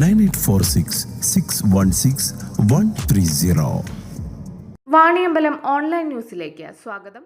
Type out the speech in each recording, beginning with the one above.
Nine eight four six six one six one three zero. Vaniyambalam online ന്യൂസിലേക്ക് സ്വാഗതം.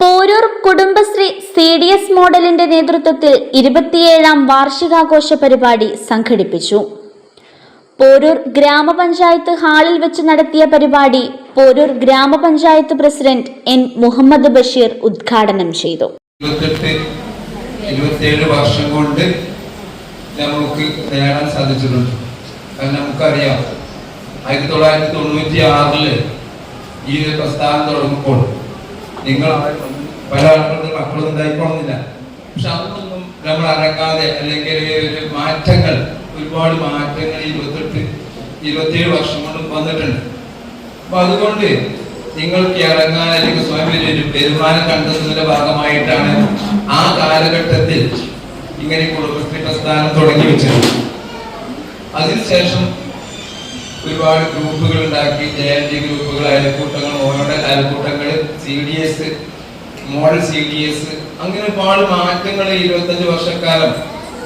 Poroor Kudumbashree C D S മോഡലിന്റെ നേതൃത്വത്തിൽ ഇരുപത്തിയേഴാം വാർഷികാഘോഷ പരിപാടി സംഘടിപ്പിച്ചു. പോരൂർ ഗ്രാമപഞ്ചായത്ത് ഹാളിൽ വെച്ച് നടത്തിയ പരിപാടി പോരൂർ ഗ്രാമപഞ്ചായത്ത് പ്രസിഡന്റ് എൻ മുഹമ്മദ് ബഷീർ ഉദ്ഘാടനം ചെയ്തു. വർഷം കൊണ്ട് നമുക്ക് നേടാൻ സാധിച്ചിട്ടുണ്ട്. കാരണം നമുക്കറിയാം. ആയിരത്തി തൊള്ളായിരത്തി തൊണ്ണൂറ്റി ആറിൽ ഈ ഒരു പ്രസ്ഥാനം തുടങ്ങുമ്പോൾ നിങ്ങൾ പല ആളുകളുടെ മക്കളും ഉണ്ടായിക്കൊള്ളുന്നില്ല. പക്ഷെ അതൊന്നും നമ്മൾ അടങ്ങാതെ അല്ലെങ്കിൽ മാറ്റങ്ങൾ ഒരുപാട് മാറ്റങ്ങൾ ഇരുപത്തെട്ട് ഇരുപത്തിയേഴ് വർഷം കൊണ്ട് വന്നിട്ടുണ്ട്. അപ്പൊ അതുകൊണ്ട് നിങ്ങൾക്ക് ഇറങ്ങാൻ അല്ലെങ്കിൽ സ്വയം ഒരു വരുമാനം കണ്ടെത്തുന്നതിന്റെ ഭാഗമായിട്ടാണ് ആ കാലഘട്ടത്തിൽ ഇങ്ങനെ കുടുംബശ്രീ പ്രസ്ഥാനം തുടങ്ങി വെച്ചത്. അതിനുശേഷം ഒരുപാട് ഗ്രൂപ്പുകൾ ഉണ്ടാക്കി ജെ എൻ ഡി ഗ്രൂപ്പുകൾ അയൽക്കൂട്ടങ്ങൾ model അയൽക്കൂട്ടങ്ങൾ C D S model C D S അങ്ങനെ ഒരുപാട് മാറ്റങ്ങൾ ഇരുപത്തഞ്ച് വർഷക്കാലം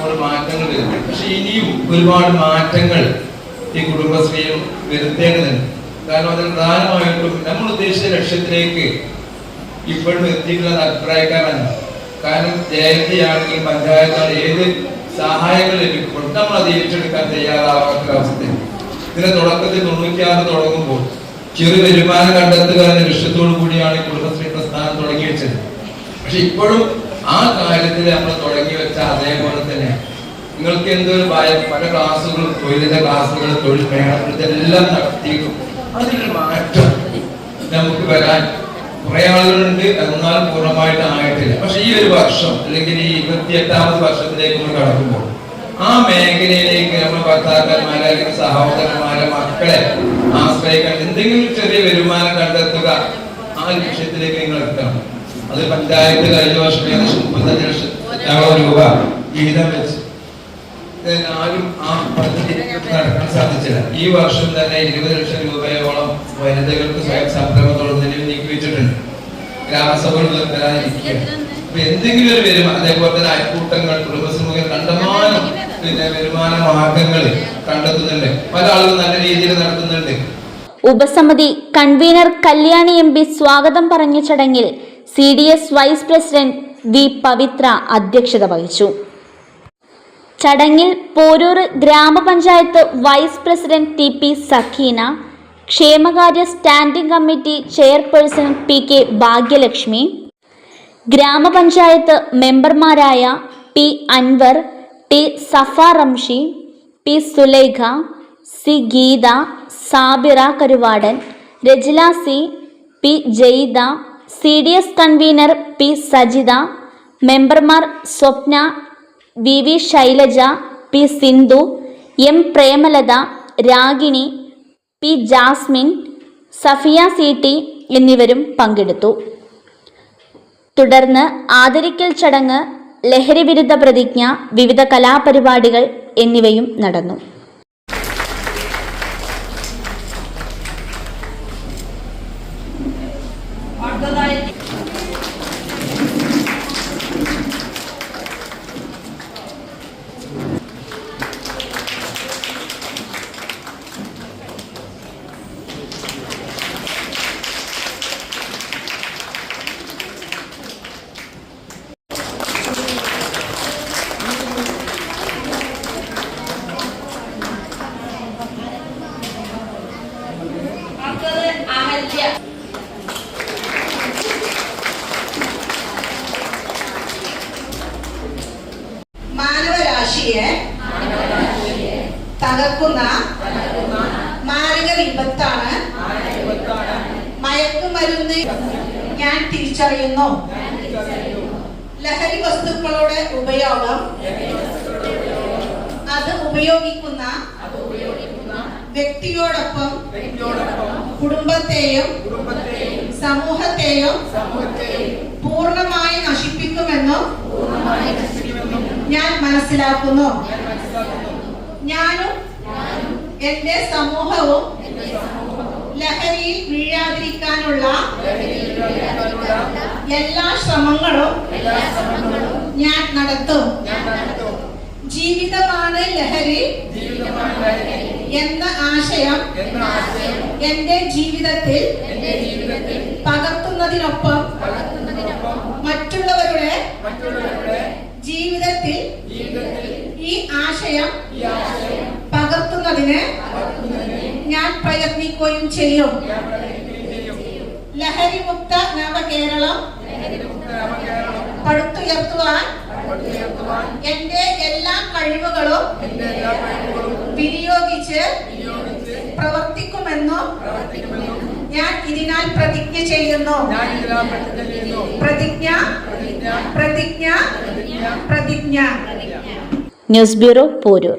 ഒരുപാട് മാറ്റങ്ങൾ വരുന്നു പക്ഷെ ഇനിയും ഒരുപാട് മാറ്റങ്ങൾ ഈ കുടുംബശ്രീയിൽ വരുത്തേണ്ടതുണ്ട്. കാരണം അതിന് പ്രധാനമായിട്ടും നമ്മൾ ഉദ്ദേശിച്ച ലക്ഷ്യത്തിലേക്ക് ഇപ്പോഴും എത്തിയിട്ടുള്ള അഭിപ്രായക്കാരാണ് കാരണം ജയന്തിയാണെങ്കിൽ പഞ്ചായത്താണ് ഏത് സഹായങ്ങൾ ലഭിക്കുമ്പോൾ നമ്മൾ അത് ഏറ്റെടുക്കാൻ തയ്യാറാവാത്ത അവസ്ഥ ഇതിന്റെ തുടക്കത്തിൽ തൊണ്ണൂറ്റിയാറ് തുടങ്ങുമ്പോൾ ചെറു വരുമാനം കണ്ടെത്തുക എന്ന ലക്ഷ്യത്തോടു കൂടിയാണ് കുടുംബശ്രീ പ്രസ്ഥാനം തുടങ്ങി വെച്ചത്. പക്ഷെ ഇപ്പോഴും ആ കാര്യത്തിൽ നമ്മൾ തുടങ്ങി വെച്ച അതേപോലെ തന്നെ നിങ്ങൾക്ക് എന്തൊരു ഭയം പല ക്ലാസ്സുകളും തൊഴിലിന്റെ ക്ലാസ്സുകൾ തൊഴിൽ മേളകൾ ഇതെല്ലാം നടത്തിയിട്ടും അതിനൊരു മാറ്റം നമുക്ക് വരാൻ കുറെ ആളുകളുണ്ട്. എന്നാലും പൂർണമായിട്ട് ആയിട്ടില്ല. പക്ഷെ ഈ ഒരു വർഷം അല്ലെങ്കിൽ ഈ ഇരുപത്തി എട്ടാമത് വർഷത്തിലേക്ക് നമ്മൾ കടക്കുമ്പോൾ ആ മേഖലയിലേക്ക് നമ്മുടെ ഭർത്താക്കന്മാരെ അല്ലെങ്കിൽ സഹോദരന്മാരെ മക്കളെ ആശ്രയിക്കാൻ എന്തെങ്കിലും ചെറിയ വരുമാനം കണ്ടെത്തുക ആ ലക്ഷ്യത്തിലേക്ക് നിങ്ങൾ എത്തണം. അത് പഞ്ചായത്ത് കഴിഞ്ഞ വർഷം ഏകദേശം മുപ്പത്തഞ്ച് ലക്ഷം രൂപ വിഹിതം വെച്ച്. ആരും ആ പദ്ധതി നടക്കാൻ സാധിച്ചില്ല. ഈ വർഷം തന്നെ ഇരുപത് ലക്ഷം രൂപയോളം വനിതകൾക്ക് സ്വയം സംരംഭം തുടങ്ങുന്നതിന് നീക്കി വെച്ചിട്ടുണ്ട്. ഗ്രാമസഭകളിൽ വരാതിരിക്കുക അപ്പൊ എന്തെങ്കിലും ഒരു വരുമാനം അതേപോലെ തന്നെ അയൽക്കൂട്ടങ്ങൾ കുടുംബശ്രീ കണ്ടമാനം പിന്നെ വരുമാന മാർഗങ്ങൾ കണ്ടെത്തുന്നുണ്ട്. പല ആളുകൾ നല്ല രീതിയിൽ നടത്തുന്നുണ്ട്. ഉപസമിതി കൺവീനർ കല്യാണി എം പി സ്വാഗതം പറഞ്ഞ ചടങ്ങിൽ C D S vice president V Pavithra അധ്യക്ഷത വഹിച്ചു. ചടങ്ങിൽ പോരൂർ ഗ്രാമപഞ്ചായത്ത് vice president T P Sakheena ക്ഷേമകാര്യ standing committee chairperson P K Bhagyalakshmi ഗ്രാമപഞ്ചായത്ത് മെമ്പർമാരായ P Anvar T Safa Ramshi P Sulaikha C Geetha Sabira Karuvadan Rajila C P Jayida C D S convener P Sajitha മെമ്പർമാർ Swapna V V Shailaja P Sindhu M Premalatha Ragini P Jasmin Safiya C T എന്നിവരും പങ്കെടുത്തു. തുടർന്ന് ആദരിക്കൽ ചടങ്ങ് ലഹരി വിരുദ്ധ പ്രതിജ്ഞ വിവിധ കലാപരിപാടികൾ എന്നിവയും നടന്നു. മനോരാശിയെ തകർക്കുന്ന മാരക വിപത്താണ്. മയക്കുമരുന്ന് ഞാൻ തിരിച്ചറിയുന്നു. ലഹരി വസ്തുക്കളുടെ ഉപയോഗം. അത് ഉപയോഗിക്കുന്ന വ്യക്തിയോടൊപ്പം കുടുംബത്തെയും സമൂഹത്തെയും പൂർണ ഞാൻ മനസ്സിലാക്കുന്നു. ഞാനും എന്റെ സമൂഹവും ലഹരിയിൽ വീഴാതിരിക്കാനുള്ള എല്ലാ ശ്രമങ്ങളും ഞാൻ നടത്തും. ജീവിതമാണ് ലഹരി എന്ന ആശയം എന്റെ ജീവിതത്തിൽ പകർത്തുന്നതിനൊപ്പം മറ്റുള്ളവരുടെ ജീവിതത്തിൽ ഈ ആശയം പകർത്തുന്നതിന് ഞാൻ പ്രയത്നിക്കുകയും ചെയ്യും. ലഹരി ലഹരിമുക്ത നവകേരളം പടുത്തുയർത്തുവാൻ എന്റെ എല്ലാ കഴിവുകളും വിനിയോഗിച്ച് പ്രവർത്തിക്കുമെന്നും ഞാൻ ഇതിനാൽ പ്രതിജ്ഞ ചെയ്യുന്നു. പ്രതിജ്ഞ പ്രതിജ്ഞ പ്രതിജ്ഞ ന്യൂസ് ബ്യൂറോ പോരൂർ.